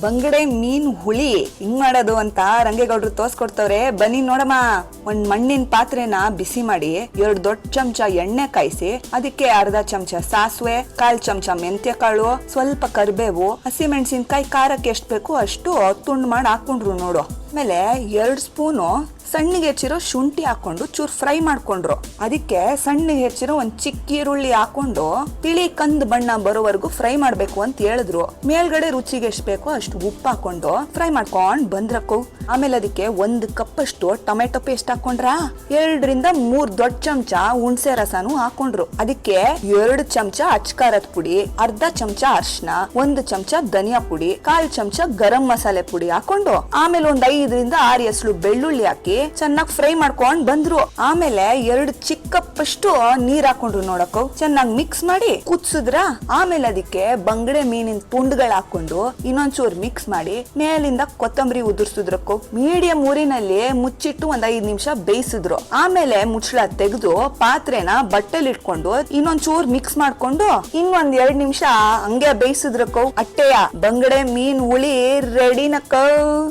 ಬಂಗಡೆ ಮೀನ್ ಹುಳಿ ಹಿಂಗ್ ಮಾಡೋದು ಅಂತ ರಂಗೇಗೌಡ್ರು ತೋರ್ಸ್ಕೊಡ್ತವ್ರೆ ಬನ್ನಿ ನೋಡಮ್ಮ. ಒಂದ್ ಮಣ್ಣಿನ ಪಾತ್ರೆನ ಬಿಸಿ ಮಾಡಿ ಎರಡ್ ದೊಡ್ಡ ಚಮಚ ಎಣ್ಣೆ ಕಾಯಿಸಿ, ಅದಕ್ಕೆ ಅರ್ಧ ಚಮಚ ಸಾಸಿವೆ, ಕಾಲ್ ಚಮಚ ಮೆಂತ್ಯ ಕಾಳು ಸ್ವಲ್ಪ ಕರಿಬೇವು ಹಸಿಮೆಣಸಿನ್ಕಾಯಿ ಖಾರಕ್ಕೆ ಎಷ್ಟು ಬೇಕು ಅಷ್ಟು ತುಂಡು ಮಾಡಿ ಹಾಕೊಂಡ್ರು ನೋಡು. ಆಮೇಲೆ ಎರಡ್ ಸ್ಪೂನು ಸಣ್ಣಗೆ ಹೆಚ್ಚಿರೋ ಶುಂಠಿ ಹಾಕೊಂಡು ಚೂರ್ ಫ್ರೈ ಮಾಡ್ಕೊಂಡ್ರು. ಅದಕ್ಕೆ ಸಣ್ಣಗೆ ಹೆಚ್ಚಿರೋ ಒಂದ್ ಚಿಕ್ಕ ಈರುಳ್ಳಿ ಹಾಕೊಂಡು ತಿಳಿ ಕಂದ್ ಬಣ್ಣ ಬರೋವರೆಗೂ ಫ್ರೈ ಮಾಡ್ಬೇಕು ಅಂತ ಹೇಳಿದ್ರು. ಮೇಲ್ಗಡೆ ರುಚಿಗೆ ಎಷ್ಟು ಬೇಕೋ ಅಷ್ಟು ಉಪ್ಪು ಹಾಕೊಂಡು ಫ್ರೈ ಮಾಡ್ಕೊಂಡ್ ಬಂದ್ರಕ್ಕು. ಆಮೇಲೆ ಅದಕ್ಕೆ ಒಂದ್ ಕಪ್ ಅಷ್ಟು ಟೊಮೆಟೊ ಪೇಸ್ಟ್ ಹಾಕೊಂಡ್ರ ಎರಡರಿಂದ ಮೂರ್ ದೊಡ್ಡ ಚಮಚ ಹುಣ್ಸೆ ರಸನು ಹಾಕೊಂಡ್ರು ಅದಕ್ಕೆ ಎರಡು ಚಮಚ ಅಚ್ಕಾರದ ಪುಡಿ, ಅರ್ಧ ಚಮಚ ಅರ್ಶನ ಒಂದು ಚಮಚ ಧನಿಯಾ ಪುಡಿ, ಕಾಲ್ ಚಮಚ ಗರಂ ಮಸಾಲೆ ಪುಡಿ ಹಾಕೊಂಡು ಆಮೇಲೆ ಒಂದ್ ಐದರಿಂದ ಆರು ಎಸಳು ಬೆಳ್ಳುಳ್ಳಿ ಹಾಕಿ ಚೆನ್ನಾಗಿ ಫ್ರೈ ಮಾಡ್ಕೊಂಡ್ ಬಂದ್ರು. ಆಮೇಲೆ ಎರಡು ಚಿಕ್ಕ ನೀರ್ ಹಾಕೊಂಡ್ರು ನೋಡಕ್ಕೋ. ಚೆನ್ನಾಗಿ ಮಿಕ್ಸ್ ಮಾಡಿ ಕುದ್ಸಿದ್ರ. ಆಮೇಲೆ ಅದಕ್ಕೆ ಬಂಗಡೆ ಮೀನಿನ ತುಂಡುಗಳು ಹಾಕೊಂಡು ಇನ್ನೊಂಚೂರು ಮಿಕ್ಸ್ ಮಾಡಿ ಮೇಲಿಂದ ಕೊತ್ತಂಬರಿ ಉದುರ್ಸಿದ್ರಕ್ಕೋ. ಮೀಡಿಯಂ ಊರಿನಲ್ಲಿ ಮುಚ್ಚಿಟ್ಟು ಒಂದ್ ಐದ್ ನಿಮಿಷ ಬೇಯಿಸಿದ್ರು. ಆಮೇಲೆ ಮುಚ್ಚಳ ತೆಗೆದು ಪಾತ್ರೆನ ಬಟ್ಟೆಲಿ ಇಟ್ಕೊಂಡು ಇನ್ನೊಂಚೂರ್ ಮಿಕ್ಸ್ ಮಾಡ್ಕೊಂಡು ಇನ್ನೊಂದ್ ಎರಡ್ ನಿಮಿಷ ಹಂಗೆ ಬೇಯಿಸಿದ್ರಕ್ಕೋ. ಅಟ್ಟೆಯ ಬಂಗಡೆ ಮೀನ್ ಹುಳಿ ರೆಡಿನಕ್ಕೋ